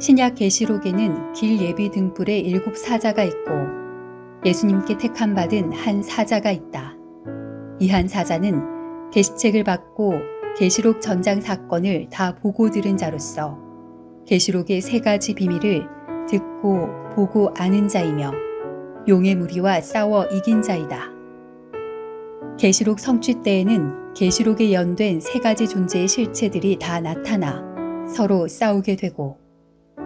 신약 계시록에는 길 예비 등불에 일곱 사자가 있고 예수님께 택함 받은 한 사자가 있다. 이 한 사자는 계시책을 받고 계시록 전장 사건을 다 보고 들은 자로서 계시록의 세 가지 비밀을 듣고 보고 아는 자이며 용의 무리와 싸워 이긴 자이다. 계시록 성취 때에는 계시록에 연된 세 가지 존재의 실체들이 다 나타나 서로 싸우게 되고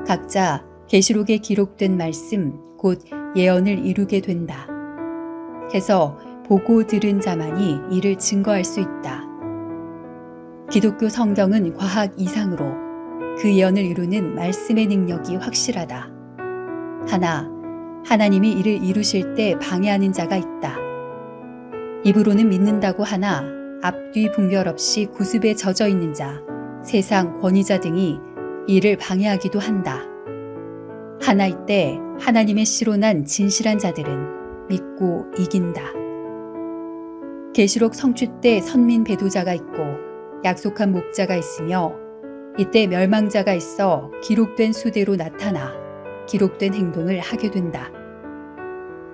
각자 계시록에 기록된 말씀 곧 예언을 이루게 된다. 해서 보고 들은 자만이 이를 증거할 수 있다. 기독교 성경은 과학 이상으로 그 예언을 이루는 말씀의 능력이 확실하다. 하나, 하나님이 이를 이루실 때 방해하는 자가 있다. 입으로는 믿는다고 하나 앞뒤 분별 없이 구습에 젖어 있는 자, 세상 권위자 등이 이를 방해하기도 한다. 하나일 때 하나님의 씨로 난 진실한 자들은 믿고 이긴다. 계시록 성취 때 선민 배도자가 있고 약속한 목자가 있으며 이때 멸망자가 있어 기록된 수대로 나타나 기록된 행동을 하게 된다.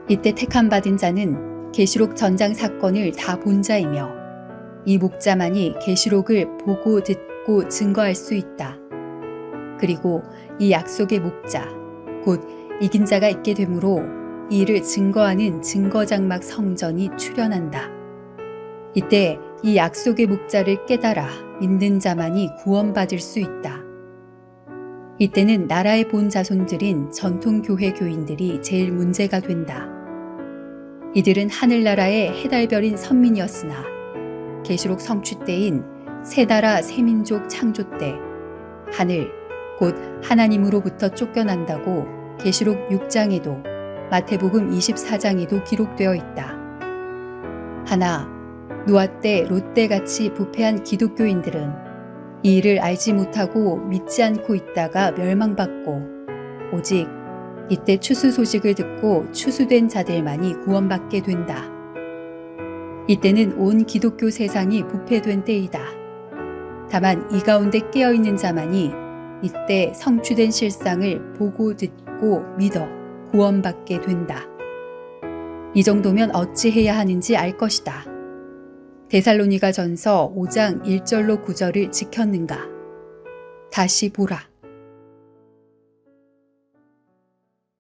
이때 택함 받은 자는 계시록 전장 사건을 다 본 자이며 이 목자만이 계시록을 보고 듣고 증거할 수 있다. 그리고 이 약속의 목자, 곧 이긴 자가 있게 되므로 이를 증거하는 증거장막 성전이 출현한다. 이때 이 약속의 목자를 깨달아 믿는 자만이 구원받을 수 있다. 이때는 나라의 본 자손들인 전통교회 교인들이 제일 문제가 된다. 이들은 하늘나라의 해달별인 선민이었으나 계시록 성취 때인 새 나라 새 민족 창조 때 하늘 곧 하나님으로부터 쫓겨난다고 계시록 6장에도 마태복음 24장에도 기록되어 있다. 하나 노아 때 롯데 같이 부패한 기독교인들은 이 일을 알지 못하고 믿지 않고 있다가 멸망받고 오직 이때 추수 소식을 듣고 추수된 자들만이 구원받게 된다. 이때는 온 기독교 세상이 부패된 때이다. 다만 이 가운데 깨어 있는 자만이 이때 성취된 실상을 보고 듣고 믿어 구원받게 된다. 이 정도면 어찌해야 하는지 알 것이다. 데살로니가 전서 5장 1절로 9절을 지켰는가? 다시 보라.